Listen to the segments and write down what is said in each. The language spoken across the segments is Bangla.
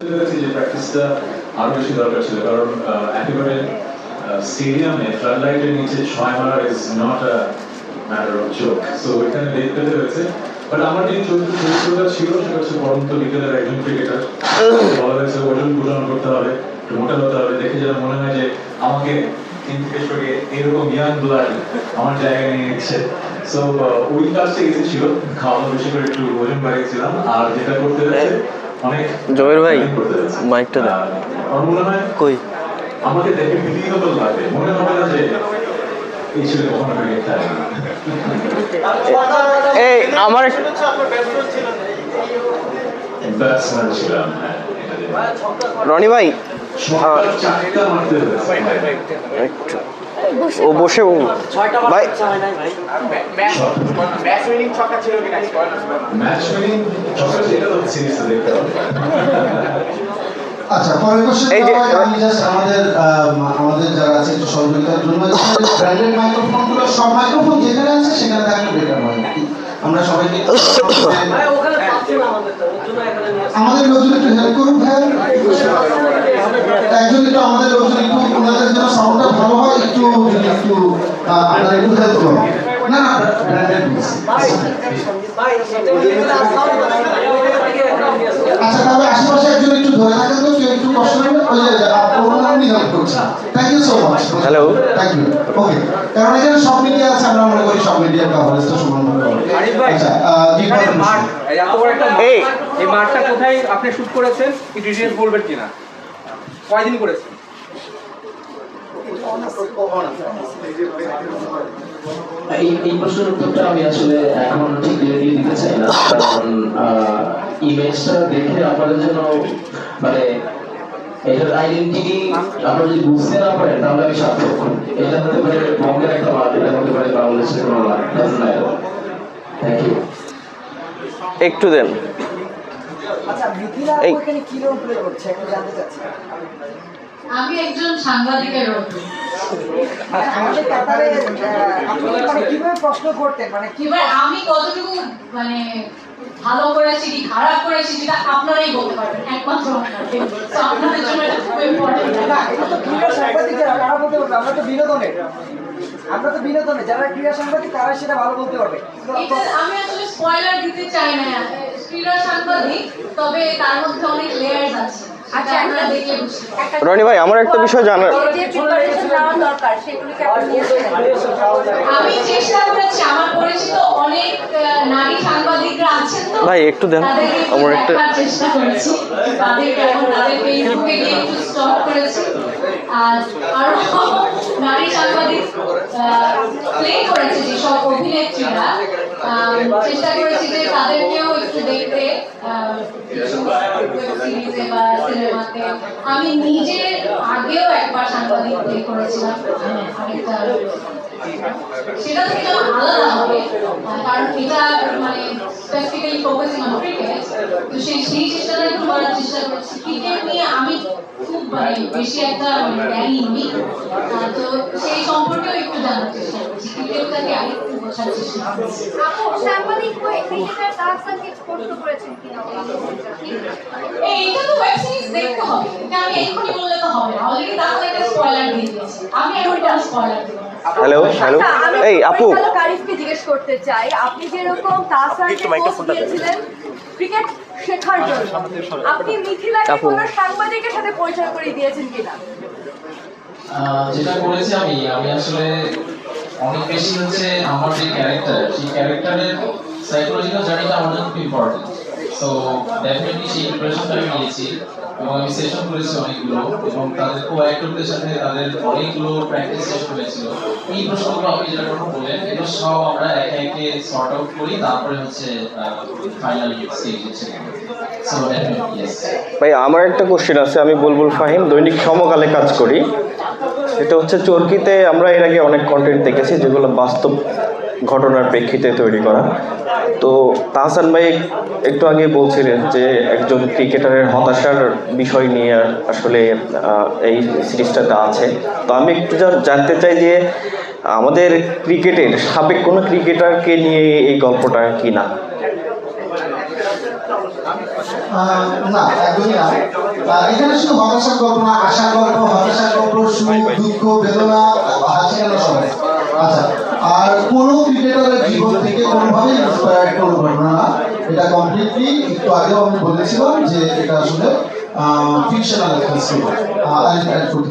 যে প্র্যাকটিসটা আরও বেশি দরকার ছিল, কারণ একেবারে স্টেডিয়ামে ফ্লাড লাইটের নিচে ছয় মারা is not a matter of joke so এখানে দেখতে পেতে হয়েছে। বাট আমার যে চরিত্র চরিত্রটা ছিল, সেটা হচ্ছে পরন্ত বিকেলের একজন ক্রিকেটার বলা ওজন পূরণ করতে হবে, একটু মোটা হতে হবে। দেখে যেন মনে হয় যে আমাকে টিম থেকে সরিয়ে এরকম ইয়াং ব্লাড আমার জায়গায় নিয়ে নিচ্ছে সো ওই কাজটা এসে ছিল। খাওয়া দাওয়া বেশি করে একটু ওজন বাড়িয়েছিলাম। আর যেটা করতে হয়েছে জমির ভাই। মাইকটা মনে হয় কই আমাকে দেখে বিলীত লাগে মনে হবে না যে এই আমার হ্যাঁ। রনি ভাই একটু ও বসে ও ভাই আচ্ছা পরের কোশ্চেন এই যে- আমাদের আমাদের যারা আছে একটু সহযোগিতার জন্য ব্র্যান্ডেড মাইক্রোফোনগুলো সব মাইক্রোফোন যেখানে আছে সেখানে থাকলে বেটার হয়। আমরা সবাইকে আমাদের লোকজন একটু হেল্প করুন ভাই। একজন আমাদের লোকজন একটু ওনাদের জন্য আহ, আপনারা একটু হেল্প করুন। না না আচ্ছা তাহলে আশেপাশে একজন একটু ধরে থাকেন তো কেউ একটু কষ্ট নেবে ওই যে আপনি হেল্প করছেন thank you so much Hello. Thank you okay কারণ এখানে সব মিডিয়া আছে আমরা মনে করি সব মিডিয়ার কভারেজটা সমান আচ্ছা। মাঠ এত বড় একটা। এই। এই মাঠটা কোথায় আপনি শুট করেছেন? একটু ডিটেইলস বলবেন কিনা? কয়দিন করেছেন? এই এই প্রশ্নের উত্তরটা আমি আসলে এখন ঠিক দিয়ে দিতে চাই না। কারণ ইমেজটা দেখে আপনাদের জন্য মানে এটার আইডেন্টিটি আপনারা যদি বুঝতে না পারেন তাহলে আমি সার্থক এটা হতে পারে বঙ্গের একটা মাঠ এটা হতে পারে বাংলাদেশের কোনো মাঠ থ্যাংক ইউ একটু দেন। আচ্ছা মিথিলা এই। কি রোল প্লে করছে? একটু জানতে চাচ্ছি। আমি একজন সাংবাদিকের মানে মানে আমি কতটুকু মানে ভালো করেছি কি খারাপ করেছি সেটা আপনারাই বলতে পারবেন একমাত্র আপনাদের জন্য এটা খুব ইম্পর্টেন্ট না এটা তো ক্রীড়া সাংবাদিকেরা কারা বলতে পারবে আমরা তো বিনোদনের আমরা তো বিনোদনের যারা ক্রীড়া সাংবাদিক তারা সেটা ভালো বলতে পারবে। আমি আসলে স্পয়লার দিতে চাই না। ক্রীড়া সাংবাদিক তবে তার মধ্যে অনেক লেয়ার্স আছে। আচ্ছা। রনি ভাই আমার একটা বিষয় জানার। ভাই, একটু দেন। আমার একটা- চেষ্টা করেছি। তাদেরকে এখন তাদের ফেসবুকে গিয়ে একটু স্টক করেছি। আর নারী সাংবাদিক প্লে করেছে যেসব অভিনেত্রীরা। চেষ্টা করেছি যে তাদেরকেও একটু দেখতে সিরিজে বা সিনেমাতে আমি নিজে আগেও একবার সাংবাদিক করেছিলাম সেটা থেকে আলাদা হবে, কারণ এটা মানে স্পেসিফিক্যালি ফোকাসিং অন ক্রিকেট তো সেই সেই চেষ্টাটা একটু করার চেষ্টা করছি। ক্রিকেট নিয়ে আমি মানে বেশি একটা জ্ঞানী নই তো সেই সম্পর্কেও একটু জানার চেষ্টা করছি ক্রিকেটটাকে আরেকটু বোঝার চেষ্টা করছি আপু সাংবাদিক হয়ে ক্রিকেটার তাহসানকে প্রশ্ন করেছেন কিনা এই, এটা তো ওয়েব সিরিজ দেখতে হবে। এটা আমি এক্ষুনি বললে তো হবে না। অলরেডি তাহলে একটা স্পয়লার দিয়ে দিয়েছি। আমি এখন স্পয়লার দেবো। হ্যালো হ্যালো এই আপু। জিজ্ঞেস করতে চাই। আপনি যেরকম তাহসানকে ক্রিকেট আপনি মিথিলাকে। কোনো সাংবাদিকের সাথে পরিচয় করে দিয়েছেন কিনা? যেটা করেছি আমি আমি আসলে অনেক বেশি হচ্ছে আমার যে ক্যারেক্টার সেই ক্যারেক্টারের সাইকোলজিক্যাল জার্নিটা আমার জন্য খুব ইম্পর্টেন্ট সো ডেফিনেটলি সেই প্রিপারেশনটা আমি নিয়েছি এবং আমি সেশন করেছি অনেকগুলো এবং তাদের কো অ্যাক্টরদের সাথে তাদের অনেকগুলো প্র্যাকটিস সেশন হয়েছিল। এই প্রশ্নগুলো আপনি যেটা কথা বললেন এগুলো সব আমরা একে একে সর্ট আউট করি তারপরে হচ্ছে ফাইনাল স্টেজে ছিল ভাই, আমার একটা কোশ্চেন আছে, আমি বুলবুল ফাহিম, দৈনিক সমকালে কাজ করি। এটা হচ্ছে চরকিতে আমরা এর আগে অনেক কন্টেন্ট দেখেছি, যেগুলো বাস্তব ঘটনার প্রেক্ষিতে তৈরি করা। তো তাহসান ভাই, একটু আগে বলছিলেন যে একজন ক্রিকেটারের হতাশার বিষয় নিয়ে আসলে এই সিরিজটাতে আছে। তো আমি একটু জানতে চাই যে আমাদের ক্রিকেটের, সাবেক কোনো ক্রিকেটারকে নিয়ে এই গল্পটা কি না? না, একদমই না। এখানে শুধু হতাশার গল্প না আশার গল্প হতাশার গল্প সুখ, দুঃখ, বেদনা হাসি সবাই। আচ্ছা আর কোনো ক্রিকেটারের জীবন থেকে কোনোভাবেই ইন্সপায়ার্ড কোনো ঘটনা না। এটা কমপ্লিটলি একটু আগেও আমি বলেছিলাম যে এটা আসলে ফিকশনাল একটা স্টোরি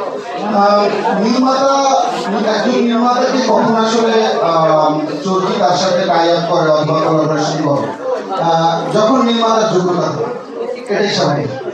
নিয়েছেন? আহ, নির্মাতা কি কখন আসলে চলতি তার সাথে টাই আপ করে অথবা কোলাবোরেশন করে যখন নির্মাতার যোগ্যতা থাকে। এটাই স্বাভাবিক